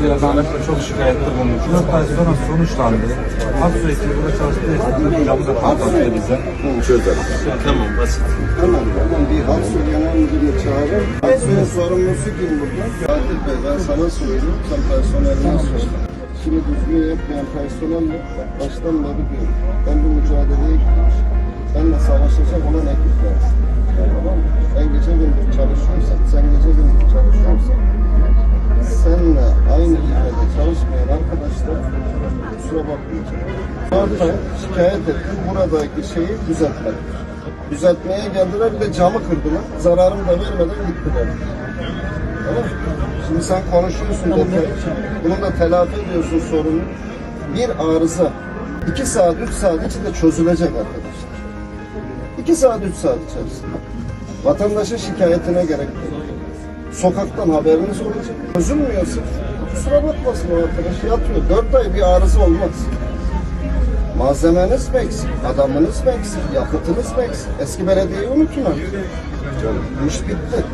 Antalya'dan çok şikayette bulunmuş. 4 ay sonra sonuçlandı. Aksu ekibi burada çalıştığı için hocamız da patlattı bize. Çözelim. Tamam basit. Tamam, tamam. Bir Aksu Genel Müdürünü çağırın. Aksu'nun sorumlusu kim burada? Kadir Bey, ben sana söyleyeyim. Sen personeline söyle. Şimdi düzgün yapmayan personelle baştan beri diyorum. Ben bu mücadeleye gitmiş. Benle savaşacak olan ekip lazım. Tamam mı? Bakmayacak. Ay şikayet ettim. Buradaki şeyi düzeltmek. Düzeltmeye geldiler bir de camı kırdılar. Zararımı da vermeden gittiler. Tamam? Şimdi sen konuşuyorsun detay. Bunu da telafi ediyorsun sorunu. Bir arıza. iki saat, üç saat içinde çözülecek arkadaşlar. İki saat, üç saat içerisinde. Vatandaşın şikayetine gerek yok. Sokaktan haberiniz olacak. Çözülmüyorsa kusura bakmasın o arkadaş yatıyor. Dört ay bir arıza olmaz. Malzemeniz mi eksik? Adamınız mı eksik? Yakıtınız mı eksik? Eski belediyeyi unutun artık. Bu iş bitti.